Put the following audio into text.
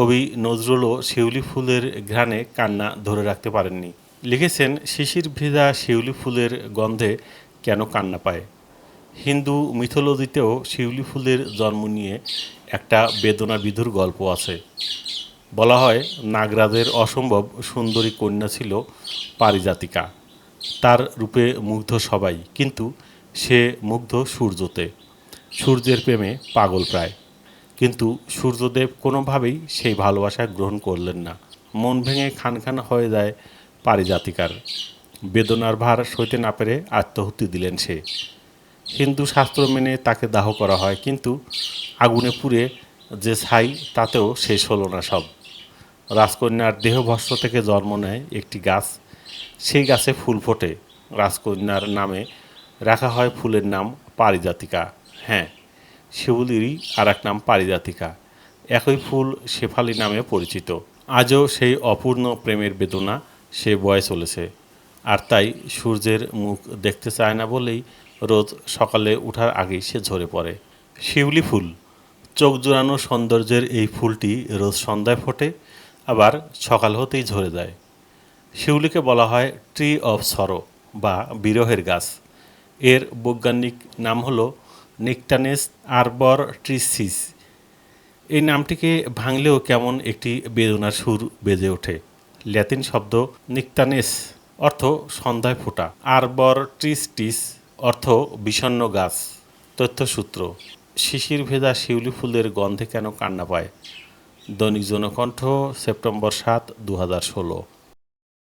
কবি নজরুলও শিউলি ফুলের ঘ্রাণে কান্না ধরে রাখতে পারেননি। লিখেছেন, শিশির ভেজা শিউলি ফুলের গন্ধে কেন কান্না পায়? হিন্দু মিথোলজিতেও শিউলি ফুলের জন্ম নিয়ে একটা বেদনা বিধুর গল্প আছে। বলা হয়, নাগরাজের অসম্ভব সুন্দরী কন্যা ছিল পারিজাতিকা। তার রূপে মুগ্ধ সবাই, কিন্তু সে মুগ্ধ সূর্যতে। সূর্যের প্রেমে পাগল প্রায়। কিন্তু সূর্যদেব কোনোভাবেই সেই ভালোবাসা গ্রহণ করলেন না। মন ভেঙে খান খান হয়ে যায় পারিজাতিকার। বেদনার ভার সইতে না পেরে আত্মহত্যা দিলেন সে। হিন্দু শাস্ত্র মেনে তাকে দাহ করা হয়, কিন্তু আগুনে পুড়ে যে ছাই, তাতেও শেষ হলো না সব। রাজকন্যার দেহভস্ম থেকে জন্ম নেয় একটি গাছ। সেই গাছে ফুল ফোটে। রাজকন্যার নামে রাখা হয় ফুলের নাম পারিজাতিকা। হ্যাঁ শিউলিরই আর এক নাম পারিজাতিকা। একই ফুল শেফালি নামে পরিচিত। আজও সেই অপূর্ণ প্রেমের বেদনা সে বয়ে চলেছে। আর তাই সূর্যের মুখ দেখতে চায় না বলেই রোজ সকালে ওঠার আগেই সে ঝরে পড়ে। শিউলি ফুল। চোখ জোড়ানো সৌন্দর্যের এই ফুলটি রোজ সন্ধ্যায় ফোটে, আবার সকাল হতেই ঝরে যায়। শিউলিকে বলা হয় ট্রি অফ সরো বা বিরহের গাছ। এর বৈজ্ঞানিক নাম হলো নিকটানেস, আরবর, ট্রিসিস। এই নামটিকে ভাঙলেও কেমন একটি বেদনার সুর বেজে ওঠে। ল্যাতিন শব্দ নিকটানেস, অর্থ সন্ধ্যায় ফোটা। আরবর, ট্রিস্টিস, অর্থ বিষণ্ণ গাছ। তথ্যসূত্র, শিশির ভেজা শিউলি ফুলের গন্ধে কেন কান্না পায়? দৈনিক জনকণ্ঠ সেপ্টেম্বর সাত দু হাজার ষোলো।